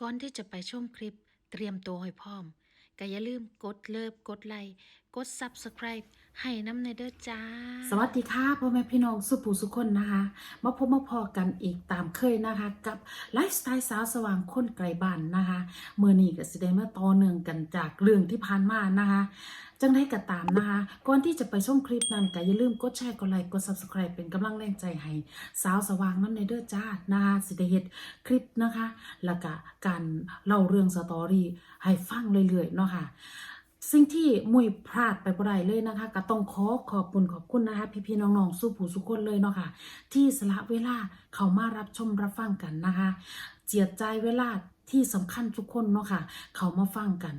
ก่อนที่จะไปชมคลิปเตรียมตัวให้พร้อมก็อย่าลืมกดเลิฟกดไลค์กด Subscribe ให้น้ำในเด้อจ้า สวัสดีค่ะพ่อแม่พี่น้องสุภูสุคนนะคะ มาพบมาพอกันอีกตามเคยนะคะ กับไลฟ์สไตล์สาวสว่างคนไกลบ้านนะคะเมื่อนี้ก็สิได้มาต่อเนื่องกันจากเรื่องที่ผ่านมานะคะ จังได้กระตามนะคะ ก่อนที่จะไปชมคลิปนั้นก็อย่าลืมกดแชร์กดไลค์กด Subscribe เป็นกำลังแรงใจให้สาวสว่างน้ำในเด้อจ้านะคะสิได้เฮ็ดคลิปนะคะ แล้วก็การเล่าเรื่องสตอรี่ให้ฟังเรื่อยๆเนาะค่ะสิ่งที่มุยพลาดไปบ่ได้เลยนะคะก็ต้องขอขอบคุณขอบคุณนะคะ พี่ๆน้องๆสู้ผู้สุคนเลยเนาะค่ะที่สละเวลาเขามารับชมรับฟังกันนะคะ เจียดใจเวลา ที่สำคัญทุกคนเนาะค่ะ เขามาฟังกัน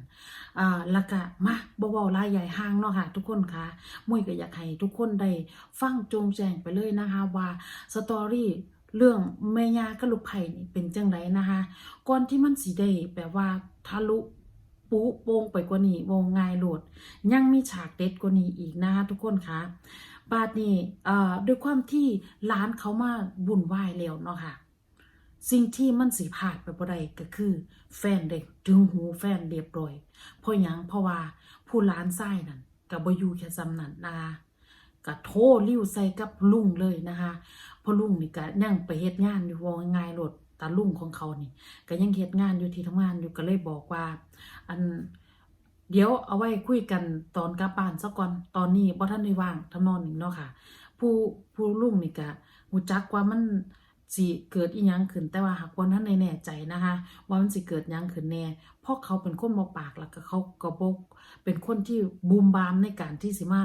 อ่าล้วก็มาบว้าลายใหญ่ห้างเนาะค่ะ ทุกคนค่ะมุยก็อยากให้ทุกคนได้ฟังจงแจงไปเลยนะคะว่าสตอรี่เรื่องแม่ยากับลูกไผ่นี่เป็นจังไดนะคะ ก่อนที่มันสิได้แบบว่าทะลุปุโปงไปกว่านี้วงง่ายโหลด ยังมีฉากเด็ดกว่านี้อีกนะคะทุกคนคะบาดนี้เอ่อด้วยความที่ร้านเขามาบุ่นวายแล้วเนาะค่ะ สิ่งที่มันสิพลาดไปบ่ได้ก็คือ แฟนเด็กถึงหูแฟนเรียบร้อยเพราะหยังเพราะว่าผู้ร้านไส้นั่นก็บ่อยู่แค่ซำนั้นนะคะก็โทรลิ้วใส่กับลุงเลยนะคะเพราะลุงนี่ก็ยังไปเฮ็ดงานอยู่ว่าง่ายๆโลดตาลุงของเขานี่ ก็ยังเฮ็ดงานอยู่ที่ทำงานอยู่ก็เลยบอกว่า อันเดี๋ยวเอาไว้คุยกันตอนกลับบ้านซะก่อนตอนนี้บ่ทันได้ว่างทำนองนี้เนาะค่ะ ผู้ผู้ลุงนี่ก็ฮู้จักว่ามัน สิเกิดอีหยังขึ้นแต่ว่าหากว่าท่านได้แน่ใจนะคะ ว่ามันสิเกิดหยังขึ้นแน่เพราะเขาเป็นคนบ่ปากแล้วก็เขาก็บ่เป็นคนที่บูมบามในการที่สิมา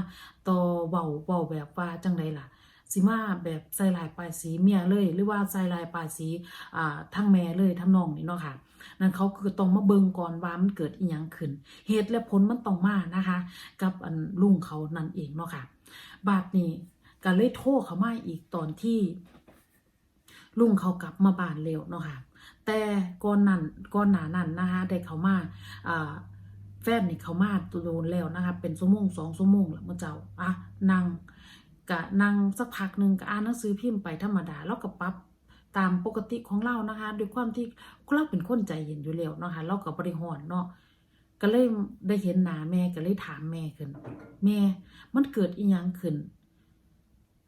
ต่อเว้าเว้าแบบว่าจังไดล่ะสิมาแบบใส่ลายปลายสีเมียเลย หรือว่าใส่ลายปลายสีอ่าทั้งแม่เลยทั้งน้องนี่เนาะค่ะนั่นเขาคือต้องมาเบิงก่อนว่ามันเกิดอีหยังขึ้นเหตุและผลมันต้องมานะคะ กับอันลุงเขานั่นเองเนาะค่ะ บาดนี้ก็เลยโทรเขามาอีกตอนที่ ลุงเขากลับมาบ้านเร็วเนาะค่ะ แต่ก่อนนั้นก่อนหน้านั้นนะคะได้เขามาแฟนนี่เขามาโดนแล้วนะคะ เป็นชั่วโมงสองชั่วโมงแล้วเมื่อเจ้าอะนั่งกะนั่งสักพักหนึ่งก็อ่านหนังสือพิมพ์ไปธรรมดาแล้วก็ปรับตามปกติของเรานะคะด้วยความที่เราเป็นคนใจเย็นอยู่แล้วนะคะเรากับบริหารเนาะก็เลยได้เห็นหน้าแม่ก็เลยถามแม่ขึ้น แม่มันเกิดอีหยังขึ้น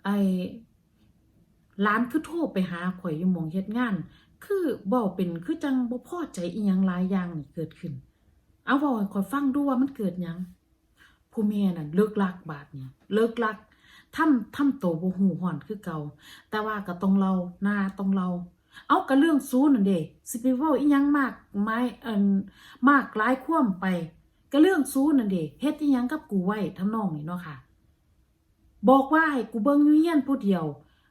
ไอ ร้านคือโทรไปหาข่อยอยู่หมองเฮ็ดงาน คือเว้าเป็นคือจังบ่พอใจอีหยังหลายอย่างนี่เกิดขึ้น เอาเว้าให้ข่อยฟังดูว่ามันเกิดหยังผู้แม่นั่นเลิกลักบาดเนี่ยเลิกลักทำทำโตบ่ฮู้ฮอนคือเก่า แต่ว่าก็ต้องเราหน้าต้องเรา เอากระเรื่องซูนั่นเด้สิไปเว้าอีหยังมากไม้เอินมากหลายควมไปกระเรื่องซูนั่นเด้เฮ็ดอีหยังกับกูไว้ทำนองนี้เนาะค่ะ บอกว่าให้กูเบิ่งอยู่เฮียนผู้เดียว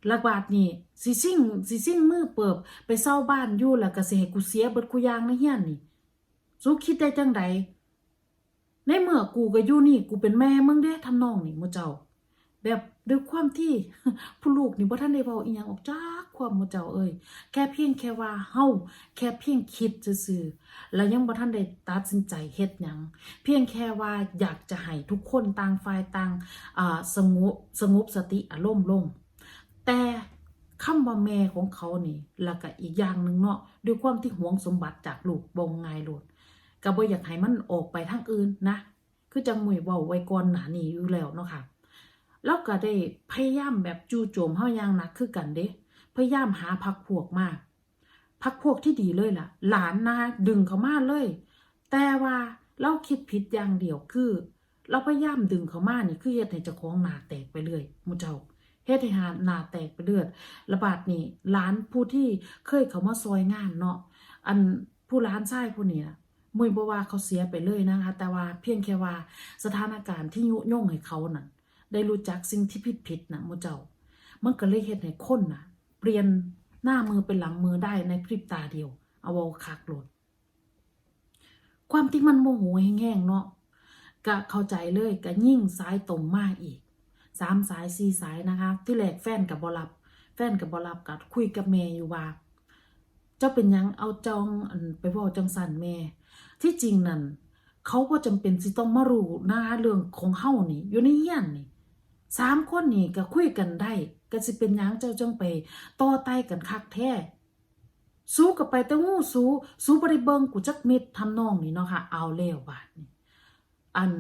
ละบาดนี่สิซิ่งสิซิ่งมือเปิบไปเศร้าบ้านอยู่แล้วก็สิให้กูเสียเบิดกูยางในเฮียนนี่สู้คิดได้จังใดในเมื่อกูก็อยู่นี่กูเป็นแม่มึงเด้ทำนองนี่มูเจ้า แบบด้วยความที่ผู้ลูกนี่บ่ทันได้เว้าอีหยังออกจากความมูเจ้าเอ้ยแค่เพียงแค่ว่าเฮาแค่เพียงคิดซื่อๆแล้วยังบ่ทันได้ตัดสินใจเฮ็ดหยังเพียงแค่ว่าอยากจะให้ทุกคนต่างฝ่ายต่างอ่าสงบสงบสติอารมณ์ลง แต่คำว่าแม่ของเขานี่แล้วก็อีกอย่างหนึ่งเนาะด้วยความที่หวงสมบัติจากลูกบ่งง่ายโลดก็บ่อยากให้มันออกไปทางอื่นนะ คือจังหมวยเว้าไว้ก่อนหนานี้อยู่แล้วเนาะค่ะแล้วก็ได้พยายามแบบจู่โจมเฮาอย่างหนักคือกันเด้พยายามหาพักพวกมากพักพวกที่ดีเลยล่ะ หลานนะดึงเขามาเลย แต่ว่าเราคิดผิดอย่างเดียวคือ เราพยายามดึงเขามานี่คือเฮ็ดให้เจ้าของหนาแตกไปเลยมูเจ้า เฮ็ดให้หาหน้าแตกไปเลือดระบาดนี่หลานผู้ที่เคยเขามาซอยงานเนาะอันผู้หลานชายผู้นี้นะมวยบ่ว่าเขาเสียไปเลยนะคะ แต่ว่าเพียงแค่ว่าสถานการณ์ที่ยุยงให้เขานั่นได้รู้จักสิ่งที่ผิดผิดๆนะมูเจ้า มันก็เลยเฮ็ดให้คนน่ะ เปลี่ยนหน้ามือเป็นหลังมือได้ในพริบตาเดียว เอาเวาคักโลด ความที่มันโมโหแห้งๆเนาะก็เข้าใจเลยก็ยิ่งสายตรงมากอีก สามสายสี่สายนะคะ ที่แรกแฟนกับบอรับ แฟนกับบอรับกับคุยกับแม่อยู่ว่า เจ้าเป็นยังเอาจองไปเว่าจังสันแม่ที่จริงนั่นเขาก็จำเป็นสิต้องมารู้นะคะเรื่องของเฮานี่อยู่ในเฮียนนี่สามคนนี่ก็คุยกันได้ก็สิเป็นยังเจ้าจังไปต่อไต้กันคักแท้สู้กับไปแต่งูสู้สู้บ่ได้เบิงกูจักม็ดทำนองนี้เนาะค่ะ เอาแล้วบาดนี้อัน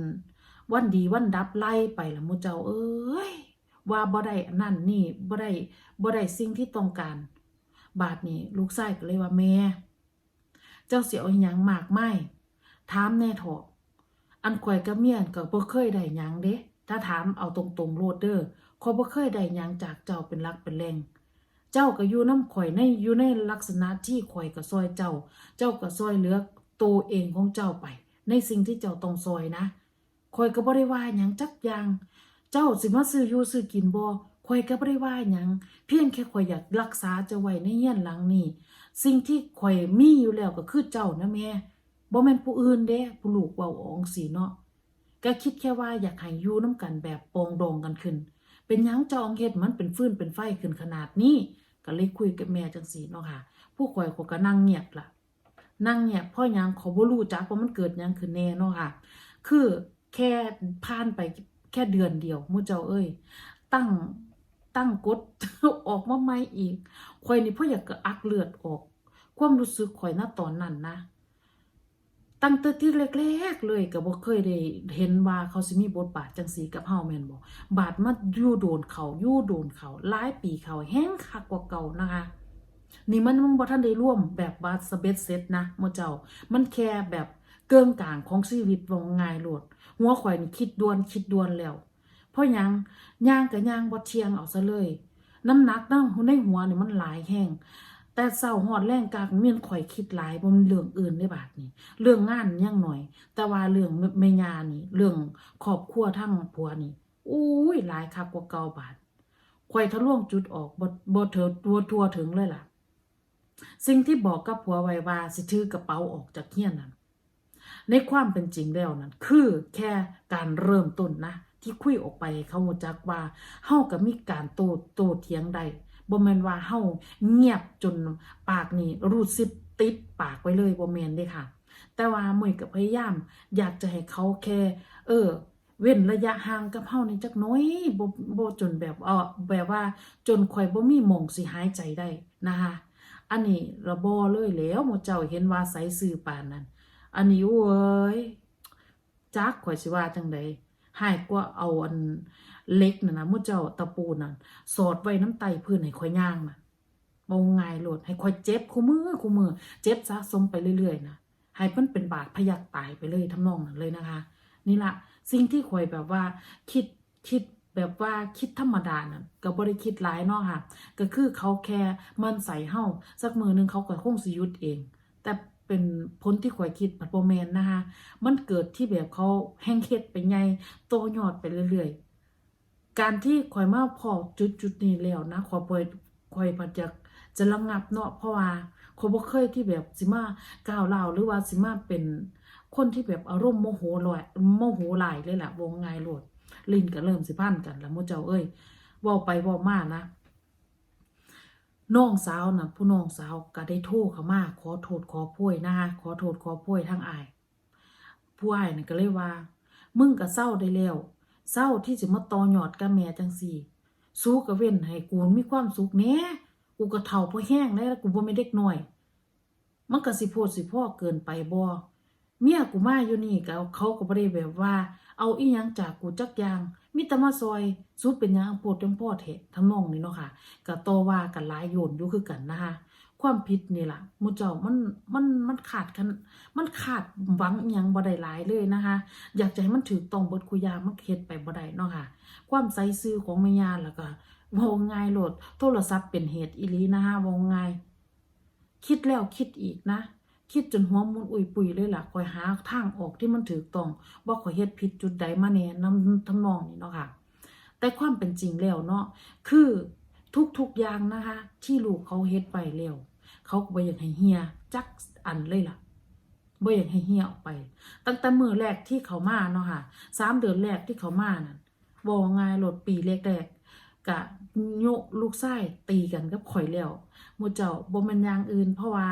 วันดีวันดับไล่ไปละมูเจ้าเอ้ยว่าบ่ได้นั่นนี่บ่ได้บ่ได้สิ่งที่ต้องการ บาดนี้ลูกชายก็เลยว่าแม่ เจ้าเสียเอาหยังมากไม่ถามแน่เถอะอันข่อยกับเมียนก็บ่เคยได้หยังเด้ถ้าถามเอาตรงๆโลดเด้อข่อยบ่เคยได้หยังจากเจ้าเป็นหลักเป็นแหล่งเจ้าก็อยู่น้ำข่อยในอยู่ในลักษณะที่ข่อยก็ซอยเจ้า เจ้าก็ซอยเหลือตัวเองของเจ้าไป ในสิ่งที่เจ้าต้องซอยนะ ข่อยก็บ่ได้ว่าหยังจักอย่าง เจ้าสิมาซื้ออยู่ซื้อกินบ่ข่อยก็บ่ได้ว่าหยังเพียงแค่ข่อยอยากรักษาเจ้าไว้ในเฮียนหลังนี้ สิ่งที่ข่อยมีอยู่แล้วก็คือเจ้านะแม่บ่แม่นผู้อื่นเด้ผู้ลูกเว้าอองสีเนาะก็คิดแค่ว่าอยากให้อยู่นํกันแบบปองดองกันขึ้น เป็นหยังเจ้าองเฮ็ดมันเป็นฟืนเป็นไฟขึ้นขนาดนี้ก็เลยคุยกับแม่จังซี่เนาะค่ะ ผู้ข่อยเขาก็นั่งเงียบล่ะนั่งเงียบเพ่อยังขาบ่รู้จักว่ามันเกิดหยังขึ้นแน่เนาะค่ะ คือ แค่ผ่านไปแค่เดือนเดียวมู่เจ้าเอ้ย ตั้งตั้งกดออกมาใหม่อีกข่อยนี่พ่ออยากกระอักเลือดออก ความรู้สึกข่อยณตอนนั้นนะ ตั้งแต่ที่แรกๆเลยก็บ่เคยได้เห็นว่าเขาสิมีบทบาทจังสีกับเฮาแมนบ่บาดมายู่โดนเขายู่โดนเขาหลายปีเขาแห้งคักกว่าเก่านะคะนี่มันมันบ่ทันได้ร่วมแบบว่าสเบ็ดเซ็ตนะมเจ้า มันแค่แบบเกิงกลางของชีวิตว่าง่ายโลด หัวข่อยนี่คิดดวนคิดดวนแล้วเพราะยังย่างกับย่างบ่เทียงเอาซะเลย น้ำหนักนั่งในหัวนี่มันหลายแห้งแต่เศร้าหอดแรงกากเมียนข่อยคิดหลายบ่มันเรื่องอื่นได้บาดนี้เรื่องงานยังหน่อย แต่ว่าเรื่องแม่ยานี่ เรื่องครอบครัวทั้งผัวนี่อุ้ยหลายคักกว่าเก่าบาดข่อยทะลวงจุดออกบ่บ่เถิดตัวทัวถึงเลยล่ะ สิ่งที่บอกกับผัวไว้ว่าสิถือกระเป๋าออกจากเฮียนนั้น ในความเป็นจริงแล้วนั้นคือแค่การเริ่มต้นนะ ที่คุยออกไปเขาหูจักว่าเฮาก็มีการโตโตเถียงใดบ่แม่นว่าเฮาเงียบจนปากนี่รูดซิบติดปากไว้เลยบ่แม่นเด้ค่ะ แต่ว่ามื้อก็พยายาม อยากจะให้เขาแค่ เออ เว้นระยะห่างกับเฮานี่จักน้อยบ่บ่จนแบบเออแบบว่าจนข่อยบ่มีมองสิหายใจได้นะคะ อันนี้ระบอเลยแล้วหมู่เจ้าเห็นว่าใสซื่อปานนั้น อันนี้โว้ยจักข่อยสิว่าจังใดหายกว่าเอาอันเล็กน่ะนะมู่เจ้าตะปูนั่นสอดไว้น้ำไตพื้นให้ข่อยย่างน่ะบ่ง่ายโลดให้ข่อยเจ็บคู่มือคู่มือ เจ็บสะสมไปเรื่อยๆนะให้มันเป็นบาดพยักตายไปเลยทำนองนั้นเลยนะคะ นี่ละสิ่งที่ข่อยแบบว่าคิดคิดแบบว่าคิดธรรมดาน่ะก็บ่ได้คิดหลายเนาะค่ะ ก็คือเขาแค่มันใส่เฮาสักมือหนึงเขาก็คงสิยุดเอง แต่ เป็นผลที่ข่อยคิดปัดโปแมนนะคะมันเกิดที่แบบเขาแห้งเค็ดไปไงโตยอดไปเรื่อยๆ การที่ข่อยมาพอจุดจุดๆนี้แล้วนะข่อยปล่อยข่อยพัดจะจะระงับเนาะเพราะว่าข่อยบ่เคยที่แบบสิมาก้าวร้าหรือว่าสิมาเป็นคนที่แบบอารมณ์โมโหลอยโมโหหลายเลยล่ะวงไงายโลดลิ้นก็เริ่มสิพันกันแล้วหมู่เจ้าเอ้ยว้าไปว้ามานะ น้องสาวน่ะผู้น้องสาวก็ได้โทรเขามาขอโทษขอโพยนะคะขอโทษขอโพยทั้งอายผู้อายนี่ก็เลยว่า มึงก็เศร้าได้แล้วเศร้าที่สิมาต่อยอดกับแม่จังซี่สู้กับเว้นให้กูมีความสุขแน่กูก็เฒ่าพอแห้งแล้วกูบ่แม่เด็กน้อย มันก็สิโพดสิพ่อเกินไปบ่ เมียกูมาอยู่นี่ก็เขาก็บ่ได้แบบว่า เอาอีหยังจากกูจักอย่างมีแต่มาซอยสู้เป็นหยังโพดจังพ่อเถะทำนองนี้เนาะค่ะก็ต่อว่ากันหลายโยนอยู่คือกันนะคะความผิดนี่ล่ะมูเจ้ามันมันมันขาดกันมันขาดหวังยังบ่ได้หลายเลยนะคะ อยากจะให้มันถือตรงเบิดคุยามันเฮ็ดไปบ่ได้เนาะค่ะ ความใส่ซื่อของแม่ยาแล้วก็ว้าง่ายโลด โทรศัพท์เป็นเหตุอีลีนะคะว้าง่าย คิดแล้วคิดอีกนะ คิดจนหัวมุนอุยปุยเลยล่ะคอยหาทางออกที่มันถูกต้องว่าขอยเฮ็ดผิดจุดใดมาแน่นำทำนองนี้เนาะค่ะ แต่ความเป็นจริงแล้วเนาะคือทุกๆอย่างนะคะ ที่ลูกเขาเฮ็ดไปแล้วเขาก็บ่อยากให้เฮียจักอันเลยล่ะบ่อยากให้เฮียออกไป ตั้งแต่มือแรกที่เขามาเนาะค่ะสามเดือนแรกที่เขามานั่นบ่ง่ายโลดปีแรกๆกะโยกลูกชายตีกันกับข่อยแล้วมูเจ้าบ่ม่นอย่างอื่น เพราะว่า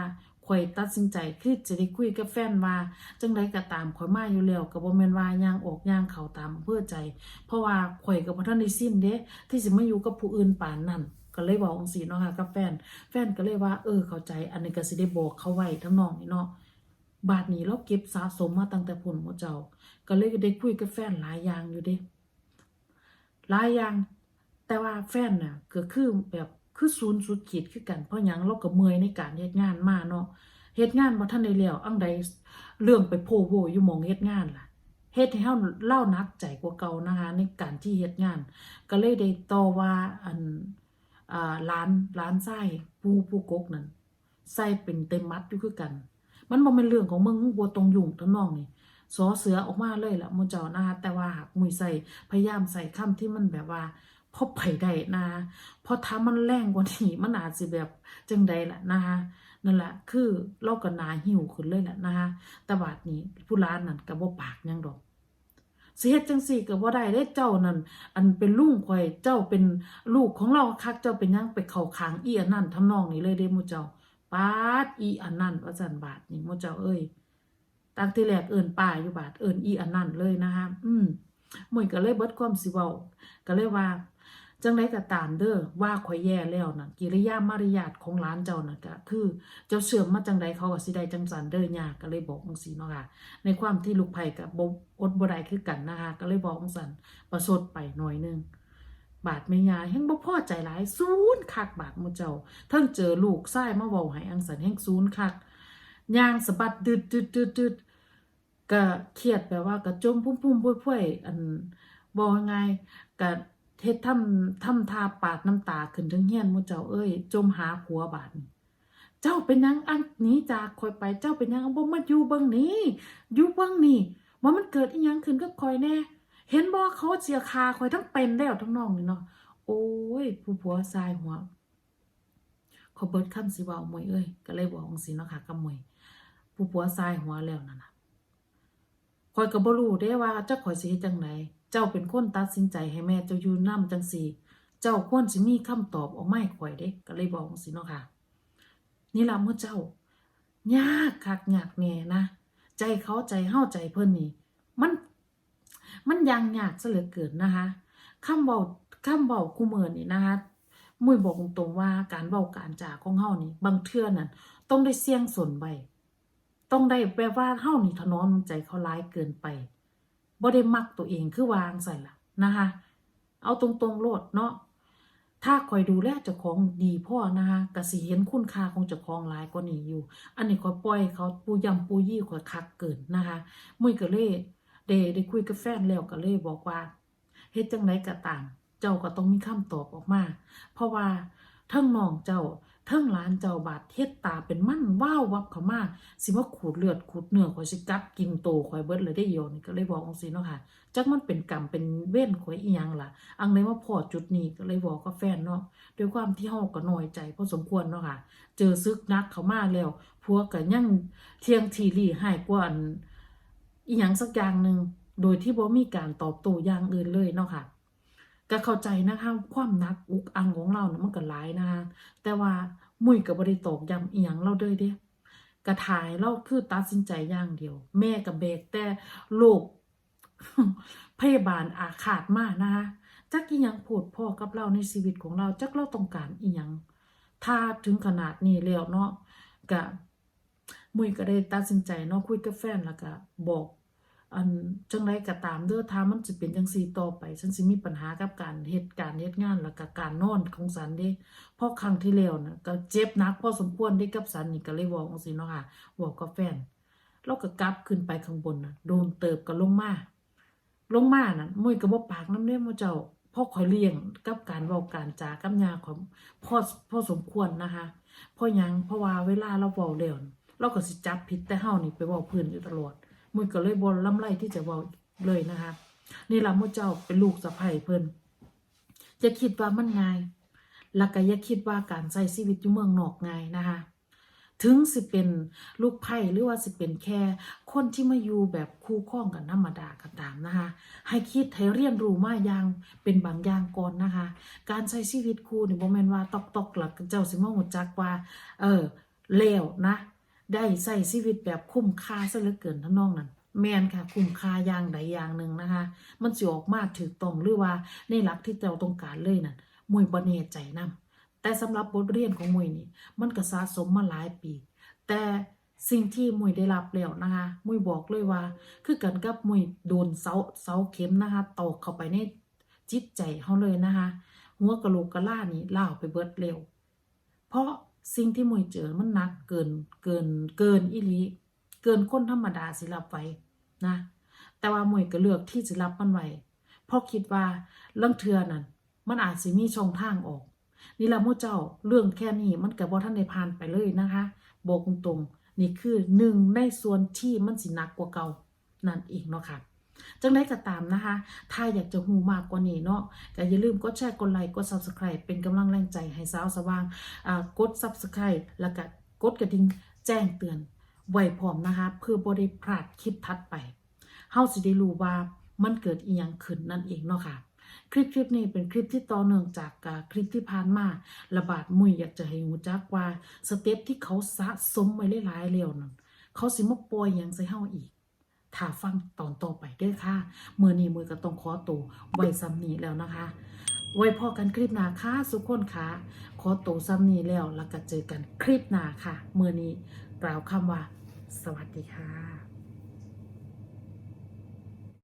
ข่อยตัดสินใจคือจะได้คุยกับแฟนว่า จังไดก็ตามข่อยมาอยู่แล้วก็บ่แม่นว่าย่างออกย่างเข้าตามเพื่อใจ เพราะว่าข่อยก็บ่ทันได้สิ้นเด้ที่สิมาอยู่กับผู้อื่นปานนั้นก็เลยบอกองสีเนาะค่ะกับแฟน แฟนก็เลยว่า เออเข้าใจ อันนี้ก็สิได้บอกเขาไว้ทั้งน้องนี่เนาะบาทนี้เราเก็บสะสมมาตั้งแต่พุ่นหมดเจ้า ก็เลยได้คุยกับแฟนหลายอย่างอยู่เด้หลายอย่าง แต่ว่าแฟนน่ะก็คือแบบ คือศูนย์สุดขีดคือกันเพราะยังเราก็เมื่อยในการเฮ็ดงานมาเนาะเฮ็ดงานบ่ทันได้แล้วอังใดเรื่องไปโพโวอยู่มองเฮ็ดงานล่ะเฮ็ดให้เฮาเล่านักใจกว่าเก่านะคะ ในการที่เฮ็ดงาน ก็เลยได้ต่อว่าอันอ่าร้านร้านไส้ผู้ผู้กกนั่นใส่เป็นเต็มมัดอยู่คือกัน มันบ่แม่นเรื่องของมึงมึงบ่ต้องยุ่งทั้งน้องนี่สอเสือออกมาเลยล่ะมื้อเจ้านะคะแต่ว่าหากมุยใส่พยายามใส่คำที่มันแบบว่า พบไผได้นะเพราะถ้ามันแรงกว่านี้มันอาจสิแบบจังใดล่ะนะคะนั่นแหละคือเราก็หนาหิวขึ้นเลยแหละนะคะแต่บาดนี้ผู้ร้านนั่นก็บ่ปากยังดอกเฮ็ดจังซี่ก็บ่ได้เด้เจ้านั่นอันเป็นลุงข่อยเจ้าเป็นลูกของเราคักเจ้าเป็นยังไปเข้าข้างอีอันนั้นทำนองนี้เลยเด้มู่เจ้าปาดอีอันนั้นว่าซั่นบาดนี่มู่เจ้าเอ้ยตั้งที่แรกเอิ้นป้าอยู่บาดเอิ้นอีอันนั้นเลยนะคะอืมมื้อก็เลยเบิดความสิเว้าก็เลยว่า จังไดก็ตามเด้อว่าข่อยแย่แล้วน่ะกิริยามารยาทของหลานเจ้าน่ะก็คือเจ้าเสื่อมมาจังใดเขาก็สิได้จังสันเด้อยากก็เลยบอกจังซี่เนาะค่ะในความที่ลูกไผ่กับบอดบ่ได้คือกันนะคะก็เลยบอกจังซั่นประสดไปหน่อยนึงบาดแม่ยายแฮงบ่พอใจหลายซูนคักบาดมูเจ้าทั้งเจอลูกชายมาเว้าให้อังสันแฮงซูนคักยางสะบัดดึดดึดดึดดึดก็เครียดแบบว่าก็จมพุ่มๆพ่วยอันบ่ยังไงก็ เฮ็ดทำทำทาปาดน้ำตาขึ้นถึงเฮียนมูเจ้าเอ้ย จมหาผัวบาดนี้เจ้าเป็นยังอันนี้จากคอยไปเจ้าเป็นยังบ่มาอยู่เบิ่งนี้อยู่เบิ่งนี่ว่ามันเกิดอีหยังขึ้นกับคอยแน่ เห็นบ่เขาเสียคาคอยทั้งเป็นแล้วทั้งน้องนี่เนาะโอ้ย ผู้ผัวทรายหัวขอเบิดคำสิเว้าหมวยเอ้ยก็เลยบอกจังซี่เนาะค่ะกับหมวยผู้ผัวทรายหัวแล้วนั่นน่ะคอยก็บ่รู้เด้ว่าเจ้าข่อยสิเฮ็ดจังได เจ้าเป็นคนตัดสินใจให้แม่เจ้าอยู่นำจังซี่ เจ้าควรสิมีคำตอบออกมาให้ข่อยเด้ก็เลยบอกจังซี่เนาะค่ะ นี่ล่ะมื้อเจ้ายากคักยากแน่นะ ใจเขาใจเฮาใจเพิ่นนี่ มันมันยังยากซะเหลือเกินนะคะคำเว้าคำเว้าคู่มื้อนี่นะคะมุ้ยบอกตรงๆว่าการเว้าการจาของเฮานี่ บางเทื่อนั่นต้องได้เสี่ยงสนไว้ต้องได้แปลว่าเฮานี่ถนอมใจเขาร้ายเกินไป บ่ได้มักตัวเองคือวางใส่ละนะคะ เอาตรงๆโลดเนาะถ้าคอยดูแลเจ้าของดีพ่อนะคะก็สิเห็นคุณค่าของเจ้าของหลายกว่านี้อยู่ อันนี้คอยปล่อยเขาปูยำปูยี่คอยคักเกินนะคะมุ้ยก็เลยได้ได้คุยกับแฟนแล้วก็เลยบอกว่าเฮ็ดจังไดก็ตาม เจ้าก็ต้องมีคำตอบออกมา เพราะว่าทั้งน้องเจ้า เทั้งหลานเจ้าบาดเฮ็ดตาเป็นมั่นว้าววับเขามากสิว่าขูดเลือดขูดเนื้อข่อยสิกัดกินโตข่อยเบิดเลยได้โยนนี่ก็เลยบอกจังซี่เนาะค่ะจักมันเป็นกรรมเป็นเว้นข่อยอีหยังล่ะ อังเลยว่าพอจุดนี้ก็เลยบอกกับแฟนเนาะด้วยความที่เฮาก็น้อยใจพอสมควรเนาะค่ะ เจอซึกนักเขามาแล้วพัวก็ยังเทียงทีรีให้กว่าอันอีหยังสักอย่างหนึ่งโดยที่บ่มีการตอบโต้อย่างอื่นเลยเนาะค่ะ ก็เข้าใจนะคะความนักอุกอังของเราเนี่ยมันก็หลายนะคะแต่ว่ามุ้ยก็บ่ได้ตกย้ำอียงเราด้อเด้กระถายเราคือตัดสินใจอย่างเดียว แม่กับเบกแต่โลกพยาบาลอาฆาตมากนะคะจักอีหยังพูดพ่อกับเราในชีวิตของเราจักเราต้องการอีหยังถ้าถึงขนาดนี้แล้วเนาะก็มุ้ยก็ได้ตัดสินใจเนาะคุยกับแฟนแล้วก็บอก อันจังไรก็ตามเด้อถ้ามันจะเป็นจังซี่ต่อไป ฉันสิมีปัญหากับการเฮ็ดการเฮ็ดงานแล้วก็การนอนของสันเด้เพราะครั้งที่แล้วนะก็เจ็บนักพอสมควรเด้กับสันนี่ก็เลยเว้าจังซี่เนาะค่ะเว้ากับแฟนเราก็กลับขึ้นไปข้างบนนะโดนเติบก็ลงมาลงมาน่ะมุ้ยก็บ่ปากน้ำเด้หมู่เจ้าพ่อคอยเลี้ยงกับการเว้าการจากับยาของพ่อพ่อสมควรนะคะพราะหยังเพราะว่าเวลาเราเว้าแล้วน่ะเราก็สิจับผิดแต่เฮานี่ไปเว้าเพิ่นอยู่ตลอด มุ้ยก็เลยบนลำไรที่จะเว้าเลยนะคะนี่ละมุเจ้าเป็นลูกสะใภ้เพิ่นจะคิดว่ามันง่ายแล้วก็อย่าคิดว่าการใช้ชีวิตอยู่เมืองนอกง่ายนะคะถึงสิเป็นลูกไผ่หรือว่าสิเป็นแค่คนที่มาอยู่แบบคู่ข้องกันธรรมดาก็ตามนะคะ ให้คิดให้เรียนรู้มาอย่างเป็นบางอย่างก่อนนะคะ การใช้ชีวิตคู่นี่บ่แม่นว่าตอกตอกๆหลักเจ้าสิมาหูจักว่า เออแล้วนะ ได้ใส่ชีวิตแบบคุ้มค่าซะเหลือเกินทั้งน้องนั้นแมนค่ะ คุ้มค่าอย่างใดอย่างหนึ่งนะคะ มันสิออกมาถูกต้องหรือว่าในหลักที่เราต้องการเลยนั่นมวยบ่แน่ใจนํแต่สำหรับบทเรียนของมวยนี่มันก็สะสมมาหลายปี แต่สิ่งที่มวยได้รับแล้วนะคะมวยบอกเลยว่า คือกันกับมวยโดนเสาเสาเข็มนะคะตอกเข้าไปในจิตใจเขาเลยนะคะ หัวกะโหลกกะล่านี่ล่าไปเบิดเร็ว เพราะ สิ่งที่มวยเจอมันหนักเกินเกินเกินอีลีเกินคนธรรมดาสิรับไว้นะ แต่ว่ามวยก็เลือกที่จะรับมันไว้เพราะคิดว่าเรื่องเทือนั้นมันอาจสิมีช่องทางออก นี่ละมู่เจ้าเรื่องแค่นี้มันกับว่าท่านได้ผ่านไปเลยนะคะบอกตรงๆนี่คือหนึ่งในส่วนที่มันสินักกว่าเก่านั่นเองเนาะค่ะ จังไดก็ตามนะคะ ถ้าอยากจะหูมากกว่านี้เนาะก็อย่าลืมกดแชร์กดไลค์กด Subscribe เป็นกำลังแรงใจให้สาวสว่างกด Subscribe แล้วก็กดกระดิ่งแจ้งเตือนไว้พร้อมนะคะ เพื่อบ่ได้พลาดคลิปถัดไปเฮาสิได้รู้ว่ามันเกิดอีหยังขึ้นนั่นเองเนาะค่ะคลิปคลิปนี้เป็นคลิปที่ต่อเนื่องจากคลิปที่ผ่านมาระบาดมุยอยากจะให้รู้จักว่าสเต็ปที่เขาสะสมไว้หลายๆแล้วนั่นเขาสิมาปล่อยหยังใส่เฮาอีก ถ้าฟังตอนต่อไปด้อค่ะมือนี้มือก็ต้องขอตัวไว้ซ้ำนี้แล้วนะคะ ไว้พอกันคลิปหน้าค่ะสุกคนค่ะ ขอตัวซ้ำนี้แล้วแล้วก็เจอกันคลิปหน้าค่ะมือนี้กล่าวคำว่า สวัสดีค่ะ